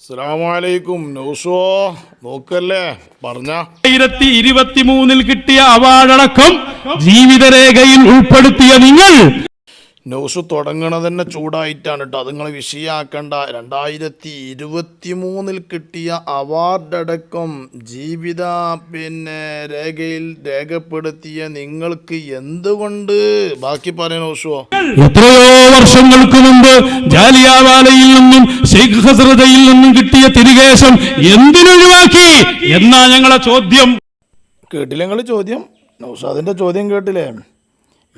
അസ്സലാമലൈക്കും. നൗസോ നോക്കല്ലേ പറഞ്ഞ. ആയിരത്തി ഇരുപത്തി മൂന്നിൽ കിട്ടിയ അവാർഡടക്കം ജീവിതരേഖയിൽ ഉൾപ്പെടുത്തിയ നിങ്ങൾ ന്യൂസ് തുടങ്ങണത് തന്നെ ചൂടായിട്ടാണ് കേട്ടോ അത് നിങ്ങൾ വിഷയാക്കണ്ട. രണ്ടായിരത്തി ഇരുപത്തി മൂന്നിൽ കിട്ടിയ അവാർഡടക്കം ജീവിത പിന്നെ രേഖയിൽ രേഖപ്പെടുത്തിയ നിങ്ങൾക്ക് എന്തുകൊണ്ട്? ബാക്കി പറയാൻ നൗസുവോ എത്രയോ വർഷങ്ങൾക്ക് മുമ്പ് ജാലിയാവാലയിൽ നിന്നും ഷെയ്ഖ് ഹസ്രതയിൽ നിന്നും കിട്ടിയ തിരികേശം എന്തിനൊഴിവാക്കി? എന്നാ ഞങ്ങളെ ചോദ്യം. കേട്ടില്ല നിങ്ങൾ ചോദ്യം? അതിന്റെ ചോദ്യം കേട്ടില്ലേ?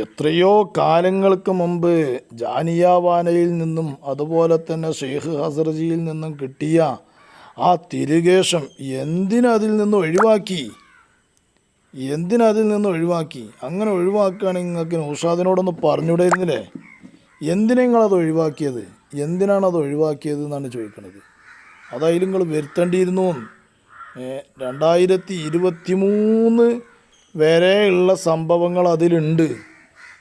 എത്രയോ കാലങ്ങൾക്ക് മുമ്പ് ജാനിയാവാനയിൽ നിന്നും അതുപോലെ തന്നെ ഷെയ്ഖ് ഹസർജിയിൽ നിന്നും കിട്ടിയ ആ തിരുകേശം എന്തിനതിൽ നിന്ന് ഒഴിവാക്കി? എന്തിനതിൽ നിന്ന് ഒഴിവാക്കി? അങ്ങനെ ഒഴിവാക്കുകയാണെങ്കിൽ നിങ്ങൾക്ക് നൗഷാദിനോടൊന്ന് പറഞ്ഞുവിടായിരുന്നില്ലേ എന്തിനാ നിങ്ങളത് ഒഴിവാക്കിയത്? എന്തിനാണ് അത് ഒഴിവാക്കിയത് എന്നാണ് ചോദിക്കുന്നത്. അതായത് നിങ്ങൾ വരുത്തേണ്ടിയിരുന്നു. രണ്ടായിരത്തി ഇരുപത്തി മൂന്ന് വരെയുള്ള സംഭവങ്ങൾ അതിലുണ്ട്.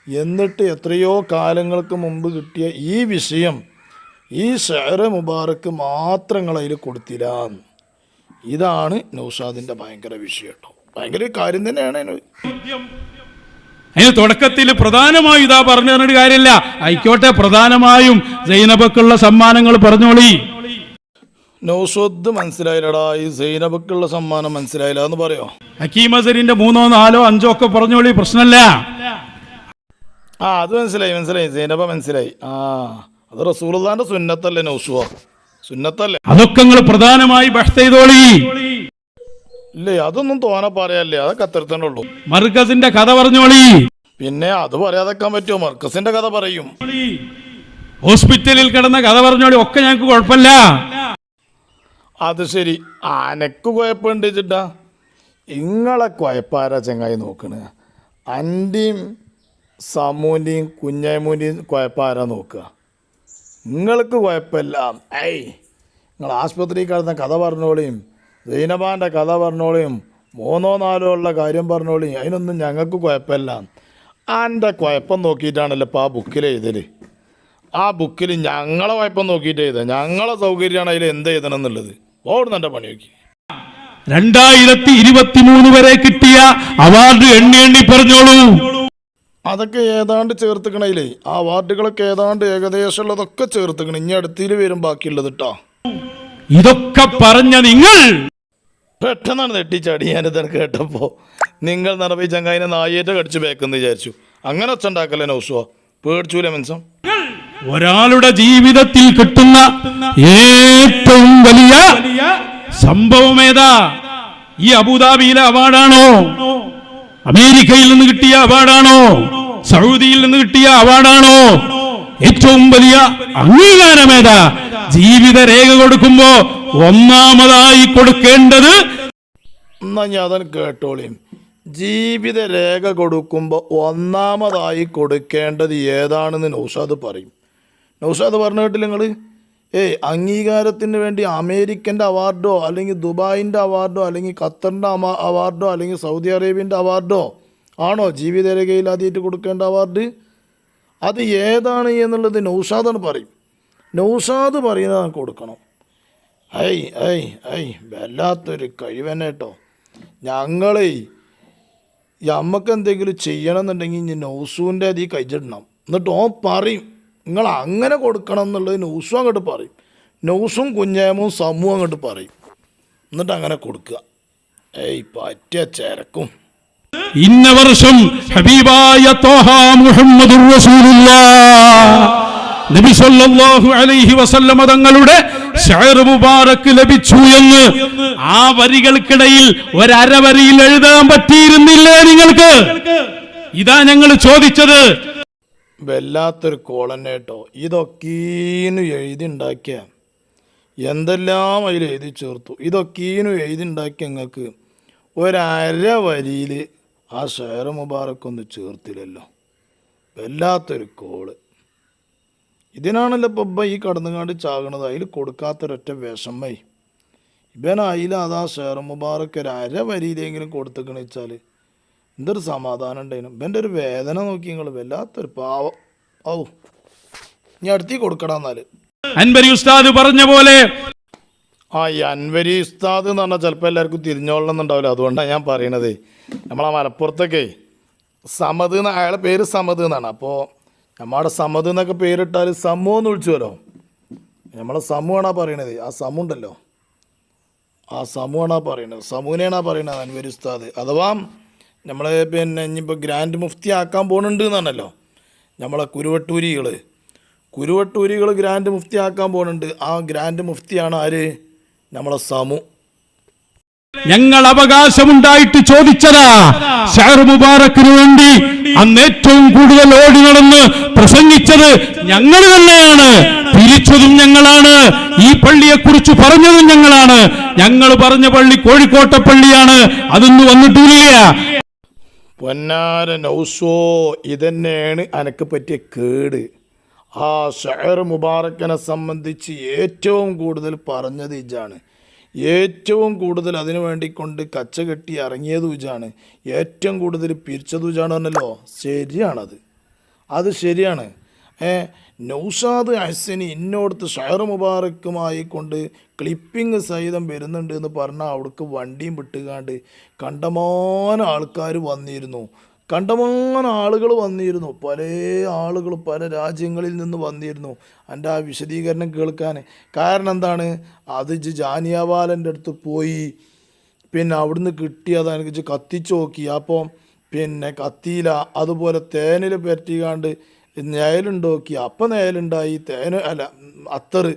എന്നിട്ട് എത്രയോ കാലങ്ങൾക്ക് മുമ്പ് കിട്ടിയ ഈ വിഷയം ഈ ഷെയർ മുബാറക്ക് മാത്രങ്ങൾ അതിൽ കൊടുത്തില്ല. ഇതാണ് നൗഷാദിന്റെ ഭയങ്കര വിഷയം കേട്ടോ. ഭയങ്കര കാര്യം തന്നെയാണ് അതിന്. തുടക്കത്തിൽ പ്രധാനമായും ഇതാ പറഞ്ഞു തന്നിട്ട് കാര്യമില്ല. ആയിക്കോട്ടെ പ്രധാനമായും സൈനബക്കുള്ള സമ്മാനങ്ങൾ പറഞ്ഞോളി. നൗഷദ് മനസ്സിലായില്ലടാ ഈ സൈനബക്കുള്ള സമ്മാനം മനസ്സിലായില്ല എന്ന് പറയോ? ഹക്കീം അസരിന്റെ മൂന്നോ നാലോ അഞ്ചോ ഒക്കെ പറഞ്ഞോളി പ്രശ്നമല്ല. ആ അത് മനസ്സിലായി മനസ്സിലായി. സൈനബ മനസ്സിലായി. ആ അത് റസൂലുള്ളാന്റെ സുന്നത്തല്ലേ നൗസുവ? സുന്നത്തല്ലേ? അതൊക്കെ നിങ്ങൾ പ്രധാനമായി ചെയ്തോളി. ഇല്ലേ അതൊന്നും തോനെ പറയാല്ലേ അതൊക്കെ അത്തരത്തന്നെ ഉള്ളൂ. മർക്കസിന്റെ കഥ പറഞ്ഞോളി. പിന്നെ അത് പറയാതെക്കാൻ പറ്റുമോ? മർക്കസിന്റെ കഥ പറയും. ഹോസ്പിറ്റലിൽ കിടന്ന കഥ പറഞ്ഞോളി ഒക്കെ ഞങ്ങൾക്ക് കുഴപ്പമില്ല. അത് ശരി. അനക്ക് കുഴപ്പമുണ്ട് ചേട്ടാ. ഇങ്ങളെ കുഴപ്പാരാ ചങ്ങായി നോക്കണ. അന്റെയും സമൂന്റെയും കുഞ്ഞായ്മൂന്റെയും കുഴപ്പാരാ നോക്കുക? നിങ്ങൾക്ക് കുഴപ്പമില്ല. ഐ നിങ്ങൾ ആശുപത്രിയിൽ കിടന്ന കഥ പറഞ്ഞോളിയും സൈനബാന്റെ കഥ പറഞ്ഞോളിയും മൂന്നോ നാലോ ഉള്ള കാര്യം പറഞ്ഞോളിയും അതിനൊന്നും ഞങ്ങൾക്ക് കുഴപ്പമില്ല. എന്റെ കുഴപ്പം നോക്കിയിട്ടാണല്ലോ ഇപ്പോൾ ആ ബുക്കിൽ എഴുതൽ. ആ ബുക്കിൽ ഞങ്ങളെ കുഴപ്പം നോക്കിയിട്ട് എഴുതുക. ഞങ്ങളെ സൗകര്യമാണ് അതിൽ എന്ത് എഴുതണം എന്നുള്ളത്. ഓടുന്ന എന്റെ പണി നോക്കി. രണ്ടായിരത്തി ഇരുപത്തി മൂന്ന് വരെ കിട്ടിയ അവാർഡ് എണ്ണി എണ്ണി പറഞ്ഞോളൂ. അതൊക്കെ ഏതാണ്ട് ചേർത്തുക്കണേലേ ആ വാർഡുകളൊക്കെ ഏതാണ്ട് ഏകദേശം ഉള്ളതൊക്കെ ചേർത്തുക്കണം. ഇനി അടുത്തിൽ വരും ബാക്കിയുള്ളത് കേട്ടോ ഇതൊക്കെ പറഞ്ഞ നിങ്ങൾ! പെട്ടെന്നാണ് നെട്ടിച്ചാടി ഞാനിത് കേട്ടപ്പോൾ നിങ്ങൾ നിറവി ചങ്ങായിനെ നായേറ്റ കടിച്ചു ബേക്കെന്ന് വിചാരിച്ചു. അങ്ങനെ ഒച്ച ഉണ്ടാക്കല്ലേ നൗസുവോ? പേടിച്ചൂല മനസ്സം ഒരാളുടെ ജീവിതത്തിൽ കിട്ടുന്ന ഏറ്റവും വലിയ സംഭവം ഏതാ? ഈ അബുദാബിയിലെ അവാർഡാണോ? അമേരിക്കയിൽ നിന്ന് കിട്ടിയ അവാർഡാണോ? സൗദിയിൽ നിന്ന് കിട്ടിയ അവാർഡാണോ? ഏറ്റവും വലിയ അംഗീകാരം ഏതാ ജീവിത രേഖ കൊടുക്കുമ്പോ ഒന്നാമതായി കൊടുക്കേണ്ടത് എന്നാ ഞാൻ കേട്ടോളിയും ജീവിത രേഖ കൊടുക്കുമ്പോൾ ഒന്നാമതായി കൊടുക്കേണ്ടത് ഏതാണെന്ന് നൗഷാദ് പറയും. നൗഷാദ് പറഞ്ഞു കേട്ടില്ല നിങ്ങൾ ഏയ് അംഗീകാരത്തിന് വേണ്ടി അമേരിക്കന്റെ അവാർഡോ അല്ലെങ്കിൽ ദുബായിന്റെ അവാർഡോ അല്ലെങ്കിൽ ഖത്തറിന്റെ അവാർഡോ അല്ലെങ്കിൽ സൗദി അറേബ്യന്റെ അവാർഡോ ആണോ ജീവിതരേഖയിൽ ആദ്യമായിട്ട് കൊടുക്കേണ്ട അവാർഡ്? അത് ഏതാണ് എന്നുള്ളത് നൗഷാദാണ് പറയും. നൗഷാദ് പറയുന്നത് കൊടുക്കണം. ഐ ഐ ഐ വല്ലാത്തൊരു കഴിവന്നെ കേട്ടോ. ഞങ്ങളെ നമുക്ക് എന്തെങ്കിലും ചെയ്യണം എന്നുണ്ടെങ്കിൽ ഇനി നൗസൂന്റെ അതിൽ കഴിച്ചിടണം എന്നിട്ട് ഓ പറയും നിങ്ങൾ അങ്ങനെ കൊടുക്കണം എന്നുള്ളത് നൗസും അങ്ങോട്ട് പറയും. നൗസും കുഞ്ഞേമും സമൂഹം അങ്ങോട്ട് പറയും. എന്നിട്ട് അങ്ങനെ കൊടുക്കുക. ഏയ് പറ്റിയ ചേരക്കും. ഇന്ന വർഷം ഹബീബായ തോഹ മുഹമ്മദ് നബി സല്ലല്ലാഹു അലൈഹി വസല്ലമ തങ്ങളുടെ മുബാറക്ക് ലഭിച്ചു എന്ന് ആ വരികൾക്കിടയിൽ ഒരരവരിയിൽ എഴുതാൻ പറ്റിയിരുന്നില്ലേ നിങ്ങൾക്ക്? ഇതാ ഞങ്ങൾ ചോദിച്ചത് വല്ലാത്തൊരു കോളന്നെ കേട്ടോ. എഴുതിണ്ടാക്കിയ എഴുതി ഉണ്ടാക്കിയ എന്തെല്ലാം അതിൽ എഴുതി ചേർത്തു. ഇതൊക്കീനു എഴുതിണ്ടാക്കിയ നിങ്ങൾക്ക് ഒരര വരിയിൽ ആ ഷെയർ മുബാറക്കൊന്ന് ചേർത്തില്ലല്ലോ. വല്ലാത്തൊരു കോൾ. ഇതിനാണല്ലോ ഇപ്പം ഈ കടന്നുകാണ്ട് ചാകണത്. അതിൽ കൊടുക്കാത്തൊരൊറ്റ വിഷമേ ഇവൻ അതിൽ അതാ ഷെയർ മുബാറക്ക് ഒരു അര വരിയിലെങ്കിലും കൊടുത്തു വെച്ചാൽ എന്തൊരു സമാധാനം ഉണ്ടായിരുന്നു. ഇവന്റെ ഒരു വേദന നോക്കി നിങ്ങൾ വല്ലാത്തൊരു പാവം. ഔ. നീ അടുത്തേക്ക് കൊടുക്കടാ എന്നാൽ അൻവരി ഉസ്താദ് പറഞ്ഞ പോലെ. ആ ഈ അൻവരി ഉസ്താദ് എന്ന് പറഞ്ഞാൽ ചിലപ്പോൾ എല്ലാവർക്കും തിരിഞ്ഞോളണം എന്നുണ്ടാവില്ല. അതുകൊണ്ടാണ് ഞാൻ പറയണത്. നമ്മളെ മലപ്പുറത്തൊക്കെ സമത് എന്ന് അയാളെ പേര് സമത് എന്നാണ്. അപ്പോൾ നമ്മുടെ സമത് എന്നൊക്കെ പേരിട്ടാൽ സമൂഹം എന്ന് വിളിച്ചുവല്ലോ. നമ്മളെ സമൂഹമാണ് ആ പറയണത്. ആ സമു ഉണ്ടല്ലോ. ആ സമൂഹമാണ് ആ പറയണത്. സമൂഹനെയാണ് ആ പറയണത് അൻവരി ഉസ്താദ്. അഥവാ നമ്മൾ പിന്നെ ഇനിയിപ്പോൾ ഗ്രാൻഡ് മുഫ്തി ആക്കാൻ പോകുന്നുണ്ട് എന്നാണല്ലോ നമ്മളെ കുരുവട്ടൂരികൾ കുരുവട്ടൂരികൾ ഗ്രാൻഡ് മുഫ്തി ആക്കാൻ പോകുന്നുണ്ട് ആ ഗ്രാൻഡ് മുഫ്തിയാണ് ആര്? നമ്മളെ സമു. ഞങ്ങൾ അവകാശമുണ്ടായിട്ട് ചോദിച്ചതാ. ഷഹർ മുബാറക്കിന് വേണ്ടി അന്ന് ഏറ്റവും കൂടുതൽ ഓടി നടന്ന് പ്രസംഗിച്ചത് ഞങ്ങൾ തന്നെയാണ്. പിരിച്ചതും ഞങ്ങളാണ്. ഈ പള്ളിയെക്കുറിച്ച് പറഞ്ഞതും ഞങ്ങളാണ്. ഞങ്ങൾ പറഞ്ഞ പള്ളി കോഴിക്കോട്ടെ പള്ളിയാണ്. അതൊന്നും വന്നിട്ടില്ല. പൊന്നാര നൗസോ ഇതന്നെയാണ് അനക്ക് പറ്റിയ കേട്. ആ ഷഹർ മുബാറക്കനെ സംബന്ധിച്ച് ഏറ്റവും കൂടുതൽ പറഞ്ഞത് ഇജാണ്. ഏറ്റവും കൂടുതൽ അതിനു വേണ്ടി കൊണ്ട് കച്ച കെട്ടി ഇറങ്ങിയത് ഇജാണ്. ഏറ്റവും കൂടുതൽ പിരിച്ചത് ഇജാണ് പറഞ്ഞല്ലോ? ശരിയാണത്. അത് ശരിയാണ്. നൗഷാദ് അഹ്സനി ഇന്നോടത്ത് ഷഹർ മുബാറക്കുമായി കൊണ്ട് ക്ലിപ്പിംഗ് സഹിതം വരുന്നുണ്ട് എന്ന് പറഞ്ഞാൽ അവിടേക്ക് വണ്ടിയും വിട്ടുകാണ്ട് കണ്ടമാനം ആൾക്കാർ വന്നിരുന്നു. കണ്ടമാനം ആളുകൾ വന്നിരുന്നു. പല ആളുകൾ പല രാജ്യങ്ങളിൽ നിന്ന് വന്നിരുന്നു. എന്റെ ആ വിശദീകരണം കേൾക്കാൻ കാരണം എന്താണ്? അത് ജാനിയാവാലന്റെ അടുത്ത് പോയി. പിന്നെ അവിടുന്ന് കിട്ടിയത് എനിക്ക് കത്തിച്ച് നോക്കി. അപ്പോൾ പിന്നെ കത്തിയില അതുപോലെ തേനിൽ പറ്റിക്കാണ്ട് നേലുണ്ടോക്കി. അപ്പം നേലുണ്ടായി. തേന അല്ല അത്തറ്.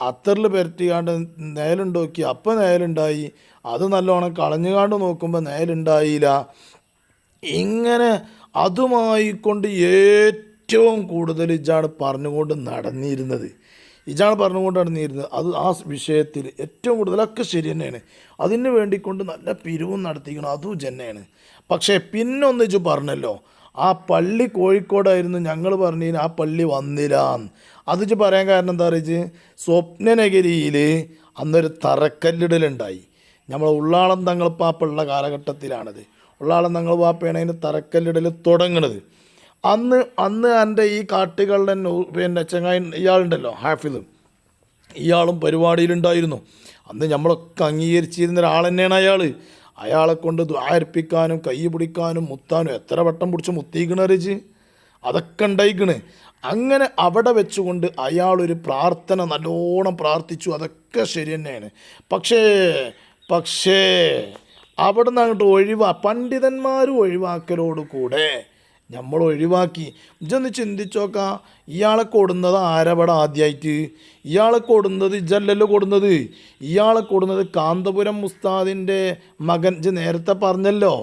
അത്തറിൽ പരട്ടിക്കാണ്ട് നേലുണ്ടോക്കി. അപ്പം നേലുണ്ടായി. അത് നല്ലോണം കളഞ്ഞുകാണ്ട് നോക്കുമ്പോൾ നേലുണ്ടായില്ല. ഇങ്ങനെ അതുമായി കൊണ്ട് ഏറ്റവും കൂടുതൽ ഇജാണ് പറഞ്ഞുകൊണ്ട് നടന്നിരുന്നത്. ഇജാണ് പറഞ്ഞുകൊണ്ട് നടന്നിരുന്നത്. അത് ആ വിഷയത്തിൽ ഏറ്റവും കൂടുതലൊക്കെ ശരി തന്നെയാണ്. അതിന് വേണ്ടിക്കൊണ്ട് നല്ല പിരിവും നടത്തിക്കണം അതും തന്നെയാണ്. പക്ഷേ പിന്നൊന്നിച്ച് പറഞ്ഞല്ലോ. ആ പള്ളി കോഴിക്കോടായിരുന്നു ഞങ്ങൾ പറഞ്ഞു ആ പള്ളി വന്നില്ല അത് പറയാൻ കാരണം എന്താ പറയുക സ്വപ്നനഗരിയിൽ അന്നൊരു തറക്കല്ലിടലുണ്ടായി. നമ്മൾ ഉള്ളാളം തങ്ങൾ പാപ്പുള്ള കാലഘട്ടത്തിലാണത്. ഉള്ളാളം തങ്ങൾ പാപ്പയാണ് അതിന്റെ തറക്കല്ലിടൽ തുടങ്ങണത്. അന്ന് അന്ന് എന്റെ ഈ കാട്ടുകളുടെ പിന്നെ ചങ്ങായി ഇയാളുണ്ടല്ലോ ഹാഫിദ്. ഇയാളും പരിപാടിയിലുണ്ടായിരുന്നു. അന്ന് നമ്മളൊക്കെ അംഗീകരിച്ചിരുന്ന ഒരാൾ തന്നെയാണ് അയാൾ അയാളെ കൊണ്ട് ദ്വാരിപ്പിക്കാനും കൈ പിടിക്കാനും മുത്താനും എത്ര വട്ടം പിടിച്ച് മുത്തിക്കണറിച്ച് അതൊക്കെ ഉണ്ടായിക്കണ്. അങ്ങനെ അവിടെ വെച്ചുകൊണ്ട് അയാളൊരു പ്രാർത്ഥന നല്ലോണം പ്രാർത്ഥിച്ചു. അതൊക്കെ ശരി തന്നെയാണ്. പക്ഷേ പക്ഷേ അവിടെ നിന്ന് അങ്ങോട്ട് ഒഴിവാ പണ്ഡിതന്മാരും ഒഴിവാക്കലോട് കൂടെ നമ്മൾ ഒഴിവാക്കി ഇജൊന്ന് ചിന്തിച്ചോക്കാം ഇയാളെ കൊടുന്നത് ആരവിടെ ആദ്യമായിട്ട് ഇയാളെ കൊടുന്നത് ഇജല്ലല്ലോ കൊടുന്നത്? ഇയാളെ കൊടുന്നത് കാന്തപുരം മുസ്താദിന്റെ മകൻ. ഇജ് നേരത്തെ പറഞ്ഞല്ലോ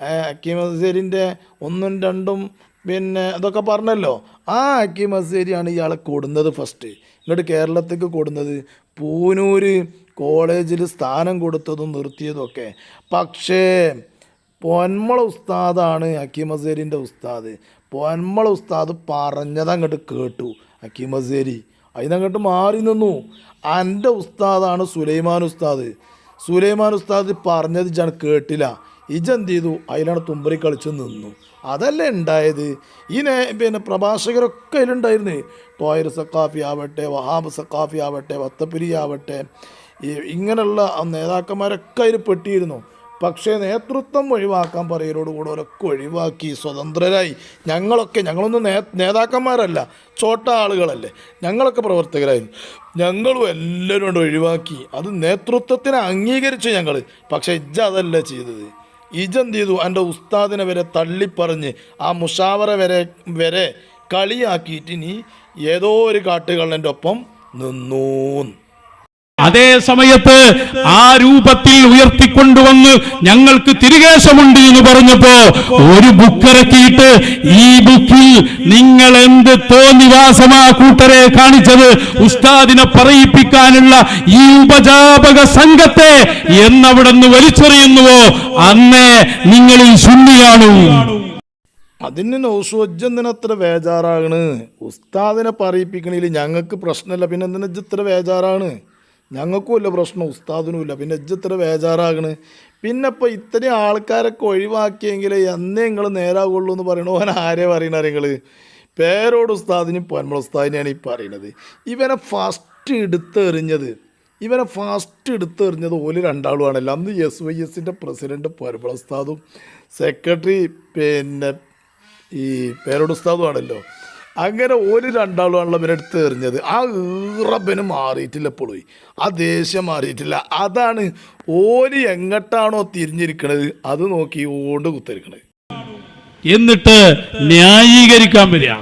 ഹക്കീം അസേരിന്റെ ഒന്നും രണ്ടും പിന്നെ അതൊക്കെ പറഞ്ഞല്ലോ. ആ ഹക്കീം അസേരിയാണ് ഇയാളെ കൊടുന്നത് ഫസ്റ്റ് ഇങ്ങോട്ട് കേരളത്തേക്ക് കൊടുന്നത് പൂനൂർ കോളേജിൽ സ്ഥാനം കൊടുത്തതും നിർത്തിയതും ഒക്കെ. പക്ഷേ പൊന്മള ഉസ്താദാണ് ഹക്കീം അസേരിന്റെ ഉസ്താദ്. പൊന്മള ഉസ്താദ് പറഞ്ഞത് അങ്ങോട്ട് കേട്ടു. ഹക്കീം അസേരി അതിനങ്ങോട്ട് മാറി നിന്നു. എന്റെ ഉസ്താദാണ് സുലൈമാൻ ഉസ്താദ്. സുലൈമാൻ ഉസ്താദ് പറഞ്ഞത് ഞാൻ കേട്ടില്ല. ഇജെന്ത് ചെയ്തു? അതിലാണ് തുമ്പറി കളിച്ച് നിന്നു. അതല്ലേ ഉണ്ടായത് ഈ പിന്നെ പ്രഭാഷകരൊക്കെ അതിലുണ്ടായിരുന്നു തോയർ സക്കാഫി ആവട്ടെ വഹാബ് സക്കാഫി ആവട്ടെ വത്തപ്പിരി ആവട്ടെ ഇങ്ങനെയുള്ള നേതാക്കന്മാരൊക്കെ അതിൽ പെട്ടിയിരുന്നു പക്ഷേ നേതൃത്വം ഒഴിവാക്കാൻ പറയലോട് കൂടെ അവരൊക്കെ ഒഴിവാക്കി സ്വതന്ത്രരായി. ഞങ്ങളൊക്കെ ഞങ്ങളൊന്നും നേ നേതാക്കന്മാരല്ല ചോട്ട ആളുകളല്ലേ. ഞങ്ങളൊക്കെ പ്രവർത്തകരായിരുന്നു. ഞങ്ങളും എല്ലാവരും കൊണ്ട് ഒഴിവാക്കി. അത് നേതൃത്വത്തിനെ അംഗീകരിച്ചു ഞങ്ങൾ പക്ഷേ ഇജ്ജ അതല്ല ചെയ്തത്. ഇജെന്ത് ചെയ്തു? എന്റെ ഉസ്താദിനെ വരെ തള്ളിപ്പറഞ്ഞ് ആ മുഷാവറ വരെ വരെ കളിയാക്കിയിട്ട് നീ ഏതോ ഒരു കാട്ടുകള്ളന്റെ ഒപ്പം നിന്നൂ അതേ സമയത്ത് ആ രൂപത്തിൽ ഉയർത്തിക്കൊണ്ടുവന്ന് ഞങ്ങൾക്ക് തിരികേശമുണ്ട് എന്ന് പറഞ്ഞപ്പോ ഒരു ബുക്കിറക്കിയിട്ട് ഈ ബുക്കിൽ നിങ്ങൾ എന്ത് തോന്നിവാസമാ കൂട്ടരെ കാണിച്ചത്? ഉസ്താദിനെ പറയിപ്പിക്കാനുള്ള ഈ ഉപജാപക സംഘത്തെ എന്നവിടെ നിന്ന് വലിച്ചെറിയുന്നുവോ? അന്നേ നിങ്ങളിൽ ശുണ്ണിയാണു അതിന് നൗസോജ്ജെന്തിന് അത്ര ബേജാറാണ്? ഉസ്താദിനെ പറയിപ്പിക്കണില്ല ഞങ്ങൾക്ക് പ്രശ്നമില്ല പിന്നെ എന്തിനാ ഇജ്ജ് ഇത്ര ബേജാറാണ്? ഞങ്ങൾക്കും ഇല്ല പ്രശ്നം ഉസ്താദിനും ഇല്ല പിന്നെ ഇജ്ജ് ഇത്ര ബേജാറാകണ്. പിന്നെ ഇപ്പോൾ ഇത്രയും ആൾക്കാരൊക്കെ ഒഴിവാക്കിയെങ്കിൽ എന്നേ നിങ്ങൾ നേരാകുള്ളൂ എന്ന് പറയണ ഓൻ ആരെ പറയണ നിങ്ങൾ പേരോട് ഉസ്താദിനും പൊന്മള ഉസ്താദിനെയാണ് ഈ പറയണത്. ഇവനെ ഫസ്റ്റ് എടുത്തെറിഞ്ഞത് ഇവനെ ഫസ്റ്റ് എടുത്തെറിഞ്ഞത് ഓൽ രണ്ടാളുമാണല്ലോ അന്ന് എസ് വൈ എസിന്റെ പ്രസിഡന്റ് ഉസ്താദും സെക്രട്ടറി പിന്നെ ഈ പേരോടുസ്താദുമാണല്ലോ അങ്ങനെ ഒരു രണ്ടാളുമാണല്ലോ ഇവരെടുത്ത് എറിഞ്ഞത്. ആ ഈറബന് മാറിയിട്ടില്ല എപ്പോഴും ആ ദേഷ്യം മാറിയിട്ടില്ല. അതാണ് ഓര് എങ്ങട്ടാണോ തിരിഞ്ഞിരിക്കണത്. അത് നോക്കി ഓണ്ട് കുത്തിരിക്കണത്. എന്നിട്ട് ന്യായീകരിക്കാൻ വരിക.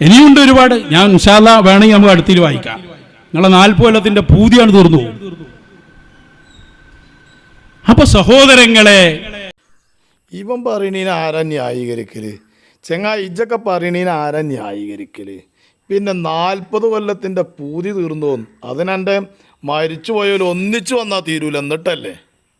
ഇനിയുണ്ട് ഒരുപാട്. ഞാൻ ഉഷാല വേണമെങ്കിൽ നമുക്ക് അടുത്തിൽ വായിക്കാം. നിങ്ങളെ നാൽപ്പത് പൂതിയാണ് തീർന്നു. അപ്പൊ സഹോദരങ്ങളെ ഇവൻ പറയണീന് ആരാ ന്യായീകരിക്കൽ? ചെങ്ങാ ഇജ്ജൊക്കെ പറയണീന ആരാ ന്യായീകരിക്കൽ? പിന്നെ നാൽപ്പത് കൊല്ലത്തിന്റെ പൂതി തീർന്നു? അതിനെന്റെ മരിച്ചു പോയാൽ ഒന്നിച്ചു വന്നാൽ തീരൂല എന്നിട്ടല്ലേ?